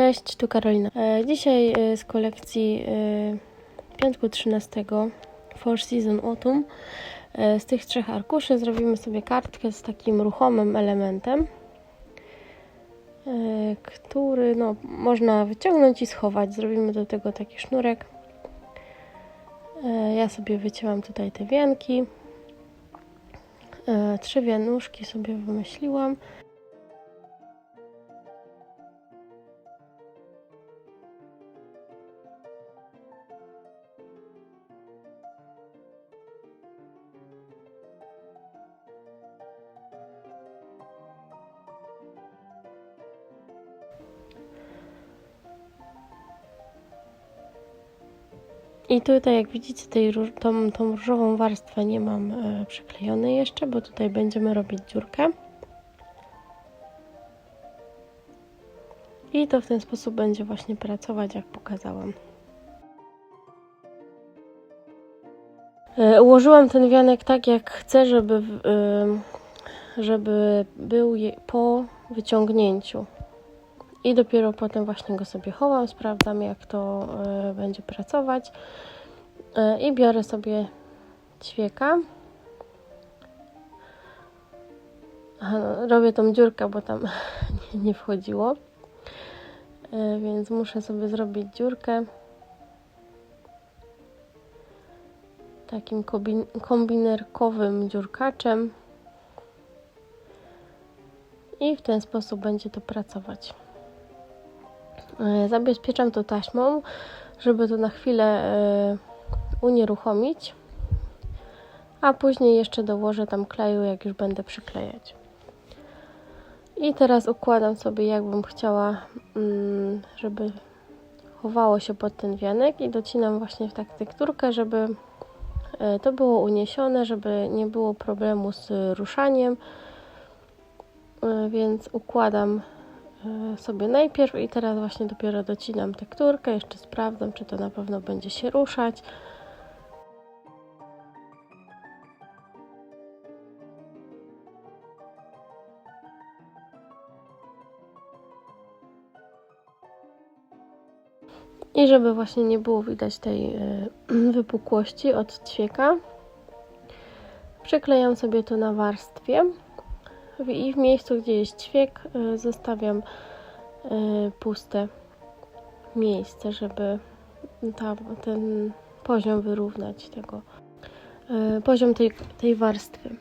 Cześć, tu Karolina. E, Dzisiaj e, z kolekcji e, piątku 13 Four Season Autumn z tych trzech arkuszy zrobimy sobie kartkę z takim ruchomym elementem, który no, można wyciągnąć i schować. Zrobimy do tego taki sznurek. Ja sobie wycięłam tutaj te wianki. Trzy wianuszki sobie wymyśliłam. I tutaj, jak widzicie, tej, tą, tą różową warstwę nie mam e, przyklejonej jeszcze, bo tutaj będziemy robić dziurkę. I to w ten sposób będzie właśnie pracować, jak pokazałam. E, ułożyłam ten wianek tak, jak chcę, żeby, e, żeby był po wyciągnięciu. I dopiero potem właśnie go sobie chowam, sprawdzam jak to e, będzie pracować. E, I biorę sobie ćwieka. No, robię tą dziurkę, bo tam nie, wchodziło. E, więc muszę sobie zrobić dziurkę. Takim kombin- kombinerkowym dziurkaczem. I w ten sposób będzie to pracować. E, Zabezpieczam to taśmą, żeby to na chwilę e, unieruchomić, a później jeszcze dołożę tam kleju, jak już będę przyklejać. I teraz układam sobie, jakbym chciała, mm, żeby chowało się pod ten wianek i docinam właśnie w tak tekturkę, żeby e, to było uniesione, żeby nie było problemu z ruszaniem, więc układam sobie najpierw i teraz właśnie dopiero docinam tekturkę, jeszcze sprawdzam, czy to na pewno będzie się ruszać. I żeby właśnie nie było widać tej e, wypukłości od ćwieka, przyklejam sobie to na warstwie i w miejscu, gdzie jest ćwiek, y, zostawiam y, puste miejsce, żeby ten poziom wyrównać tego, y, poziom tej, tej warstwy.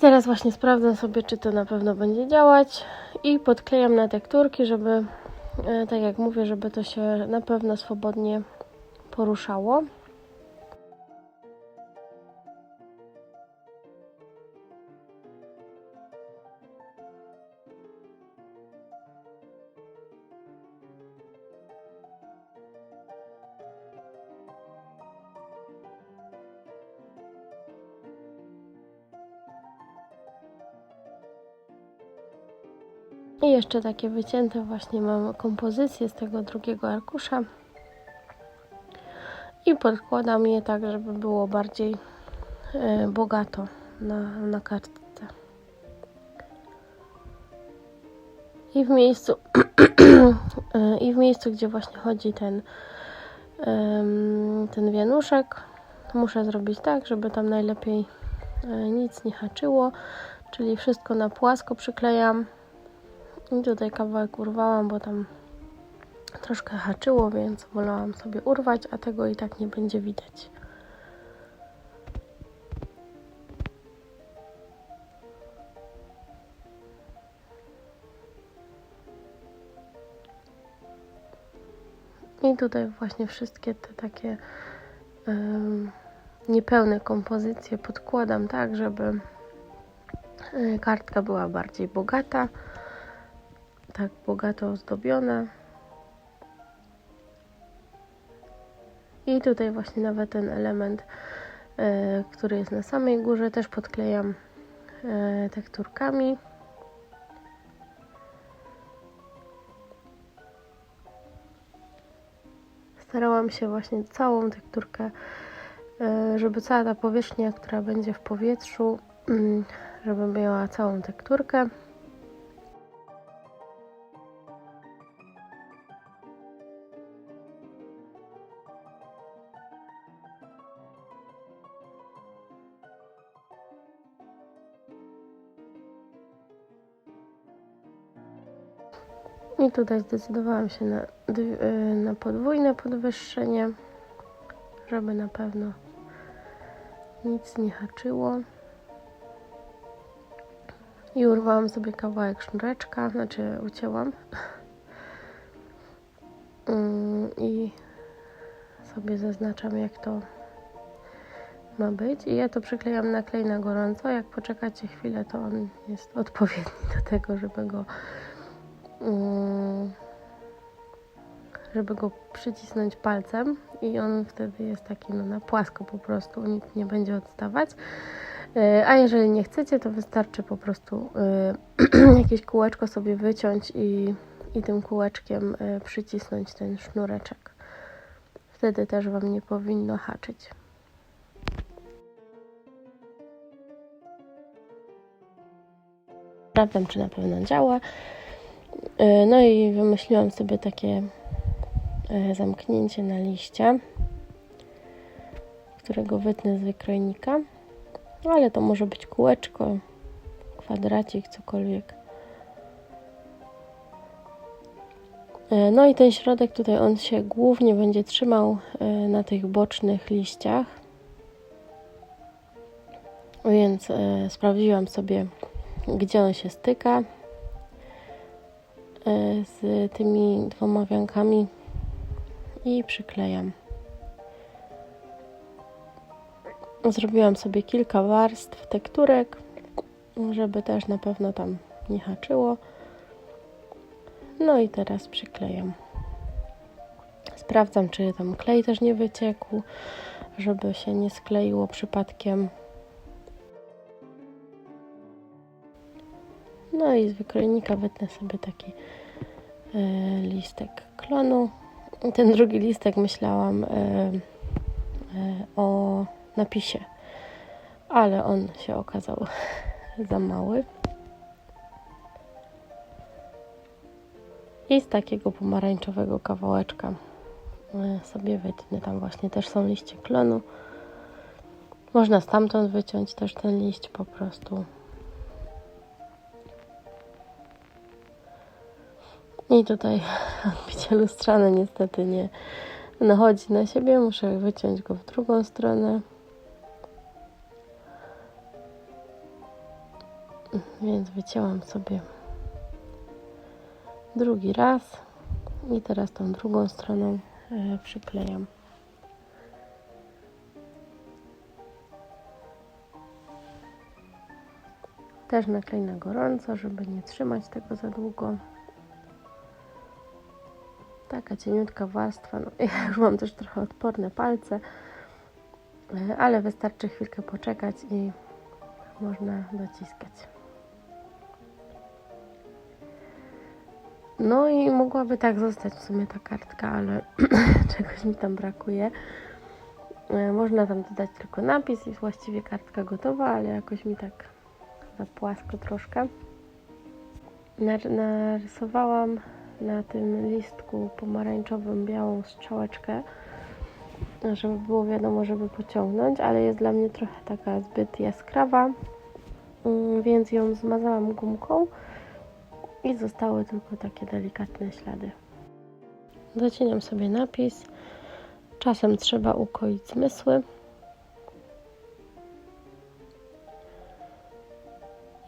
Teraz właśnie sprawdzam sobie, czy to na pewno będzie działać i podklejam na tekturki, żeby, e, tak jak mówię, żeby to się na pewno swobodnie poruszało. I jeszcze takie wycięte właśnie mam kompozycje z tego drugiego arkusza. I podkładam je tak, żeby było bardziej e, bogato na, na kartce. I w miejscu e, i w miejscu, gdzie właśnie chodzi ten em, ten wianuszek, muszę zrobić tak, żeby tam najlepiej e, nic nie haczyło, czyli wszystko na płasko przyklejam. I tutaj kawałek urwałam, bo tam troszkę haczyło, więc wolałam sobie urwać, a tego i tak nie będzie widać. I tutaj właśnie wszystkie te takie niepełne kompozycje podkładam tak, żeby e, kartka była bardziej bogata tak bogato ozdobione. I tutaj właśnie nawet ten element, e, który jest na samej górze, też podklejam e, tekturkami. Starałam się właśnie całą tekturkę, e, żeby cała ta powierzchnia, która będzie w powietrzu, żeby miała całą tekturkę. I tutaj zdecydowałam się na, y, na podwójne podwyższenie, żeby na pewno nic nie haczyło. I urwałam sobie kawałek sznureczka, znaczy ucięłam. Mm, I sobie zaznaczam jak to ma być. I ja to przyklejam na klej na gorąco. Jak poczekacie chwilę, to on jest odpowiedni do tego, żeby go żeby go przycisnąć palcem i on wtedy jest taki no, na płasko po prostu, nic nie będzie odstawać. E, A jeżeli nie chcecie, to wystarczy po prostu e, jakieś kółeczko sobie wyciąć i, i tym kółeczkiem e, przycisnąć ten sznureczek. Wtedy też Wam nie powinno haczyć. Sprawdzam, czy na pewno działa. E, No i wymyśliłam sobie takie e, zamknięcie na liście, którego wytnę z wykrojnika. No ale to może być kółeczko, kwadracik, cokolwiek. E, No i ten środek tutaj on się głównie będzie trzymał na tych bocznych liściach. Więc sprawdziłam sobie, gdzie on się styka z tymi dwoma wiankami i przyklejam. Zrobiłam sobie kilka warstw tekturek, żeby też na pewno tam nie haczyło. No i teraz przyklejam. Sprawdzam, czy tam klej też nie wyciekł, żeby się nie skleiło przypadkiem. No i z wykrojnika wytnę sobie taki e, listek klonu. Ten drugi listek myślałam e, e, o napisie, ale on się okazał za mały. I z takiego pomarańczowego kawałeczka sobie wytnę. Tam właśnie też są liście klonu. Można stamtąd wyciąć też ten liść po prostu. I tutaj odbicie lustrzane niestety nie nachodzi na siebie. Muszę wyciąć go w drugą stronę. Więc wycięłam sobie drugi raz i teraz tą drugą stroną e, przyklejam. Też naklej na gorąco, żeby nie trzymać tego za długo. Taka cieniutka warstwa. No, ja już mam też trochę odporne palce, e, ale wystarczy chwilkę poczekać i można dociskać. No i mogłaby tak zostać w sumie ta kartka, ale czegoś mi tam brakuje. E, Można tam dodać tylko napis i właściwie kartka gotowa, ale jakoś mi tak za płasko troszkę. Nar- Narysowałam na tym listku pomarańczowym białą strzałeczkę, żeby było wiadomo, żeby pociągnąć, ale jest dla mnie trochę taka zbyt jaskrawa, mm, więc ją zmazałam gumką i zostały tylko takie delikatne ślady. Zacinam sobie napis. Czasem trzeba ukoić zmysły.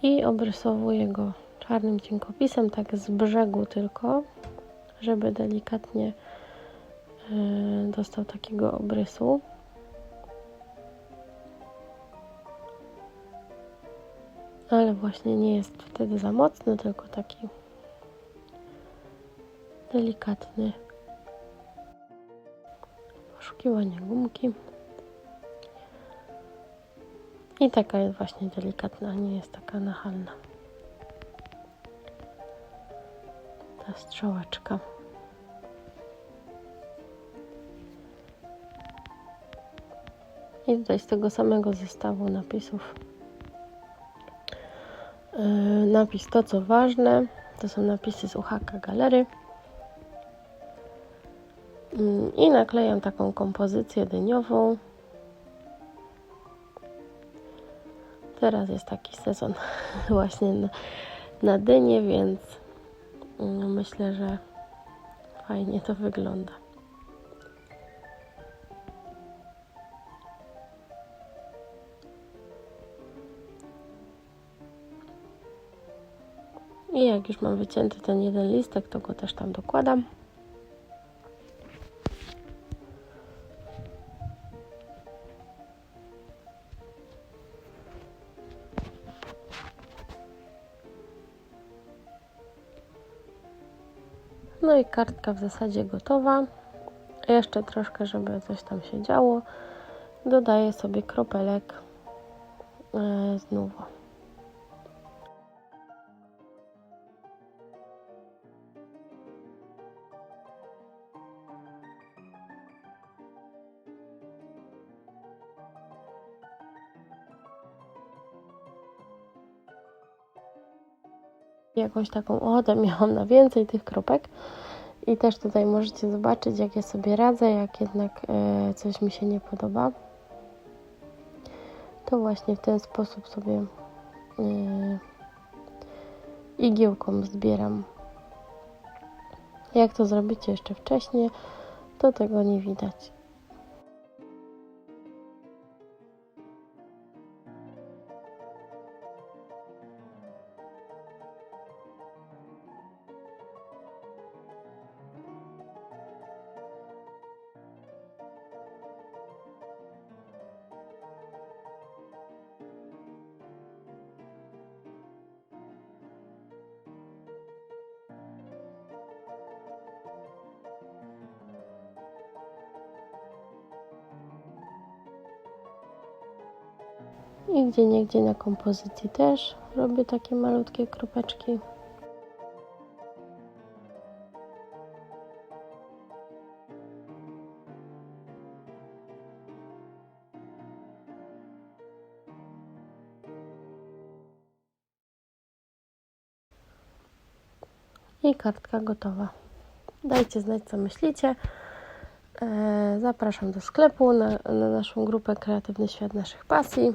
I obrysowuję go czarnym cienkopisem, tak z brzegu tylko, żeby delikatnie e, dostał takiego obrysu. Ale właśnie nie jest wtedy za mocny, tylko taki delikatny. Poszukiwanie gumki. I taka jest właśnie delikatna, nie jest taka nachalna. ta strzałeczka. I tutaj z tego samego zestawu napisów. Yy, napis to co ważne. To są napisy z UHK Galery. Yy, I naklejam taką kompozycję dyniową. Teraz jest taki sezon właśnie na, na dynie więc myślę, że fajnie to wygląda. I jak już mam wycięty ten jeden listek, to go też tam dokładam. I kartka w zasadzie gotowa. Jeszcze troszkę, żeby coś tam się działo. Dodaję sobie kropelek e, znów. Jakąś taką ochotę miałam na więcej tych kropek. I też tutaj możecie zobaczyć, jak ja sobie radzę, jak jednak e, coś mi się nie podoba. To właśnie w ten sposób sobie e, igiełką zbieram. Jak to zrobicie jeszcze wcześniej, to tego nie widać. I gdzie niegdzie na kompozycji też robię takie malutkie kropeczki. I kartka gotowa. Dajcie znać, co myślicie. E, Zapraszam do sklepu na, na naszą grupę Kreatywny Świat Naszych Pasji